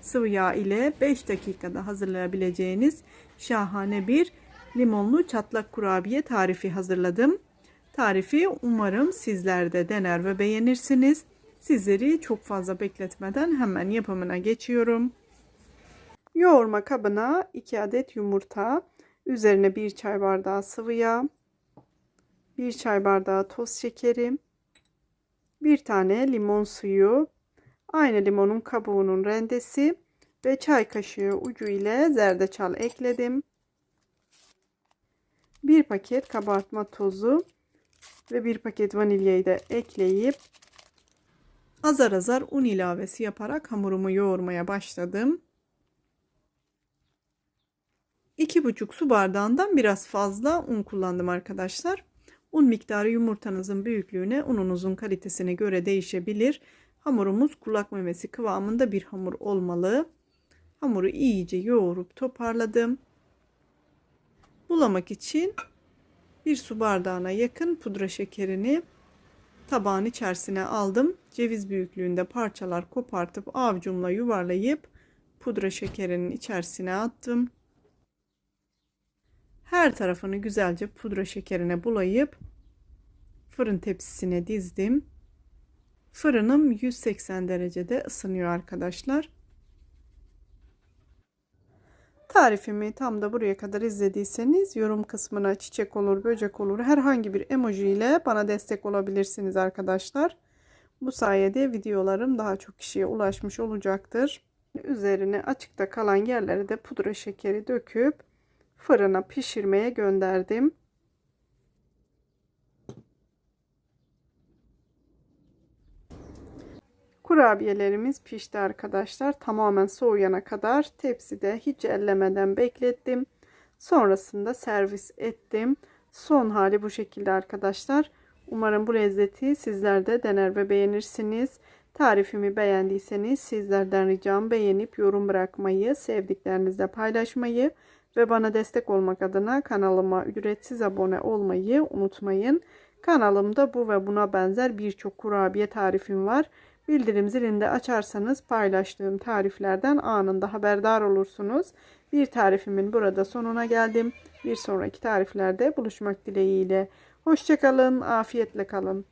sıvı yağ ile 5 dakikada hazırlayabileceğiniz şahane bir limonlu çatlak kurabiye tarifi hazırladım. Tarifi umarım sizler de dener ve beğenirsiniz. Sizleri çok fazla bekletmeden hemen yapımına geçiyorum. Yoğurma kabına 2 adet yumurta, üzerine 1 çay bardağı sıvı yağ, 1 çay bardağı toz şekeri, 1 tane limon suyu, aynı limonun kabuğunun rendesi ve çay kaşığı ucu ile zerdeçal ekledim. 1 paket kabartma tozu ve 1 paket vanilyayı da ekleyip azar azar un ilavesi yaparak hamurumu yoğurmaya başladım. 2,5 su bardağından biraz fazla un kullandım arkadaşlar. Un miktarı yumurtanızın büyüklüğüne, ununuzun kalitesine göre değişebilir. Hamurumuz kulak memesi kıvamında bir hamur olmalı. Hamuru iyice yoğurup toparladım. Bulamak için bir su bardağına yakın pudra şekerini tabağın içerisine aldım. Ceviz büyüklüğünde parçalar kopartıp avucumla yuvarlayıp pudra şekerinin içerisine attım. Her tarafını güzelce pudra şekerine bulayıp fırın tepsisine dizdim. Fırınım 180 derecede ısınıyor arkadaşlar. Tarifimi tam da buraya kadar izlediyseniz yorum kısmına çiçek olur, böcek olur herhangi bir emoji ile bana destek olabilirsiniz arkadaşlar. Bu sayede videolarım daha çok kişiye ulaşmış olacaktır. Üzerine açıkta kalan yerlere de pudra şekeri döküp fırına pişirmeye gönderdim. Kurabiyelerimiz pişti arkadaşlar. Tamamen soğuyana kadar tepside hiç ellemeden beklettim. Sonrasında servis ettim. Son hali bu şekilde arkadaşlar. Umarım bu lezzeti sizler de dener ve beğenirsiniz. Tarifimi beğendiyseniz sizlerden ricam beğenip yorum bırakmayı, sevdiklerinizle paylaşmayı ve bana destek olmak adına kanalıma ücretsiz abone olmayı unutmayın. Kanalımda bu ve buna benzer birçok kurabiye tarifim var. Bildirim zilini de açarsanız paylaştığım tariflerden anında haberdar olursunuz. Bir tarifimin burada sonuna geldim. Bir sonraki tariflerde buluşmak dileğiyle. Hoşçakalın, afiyetle kalın.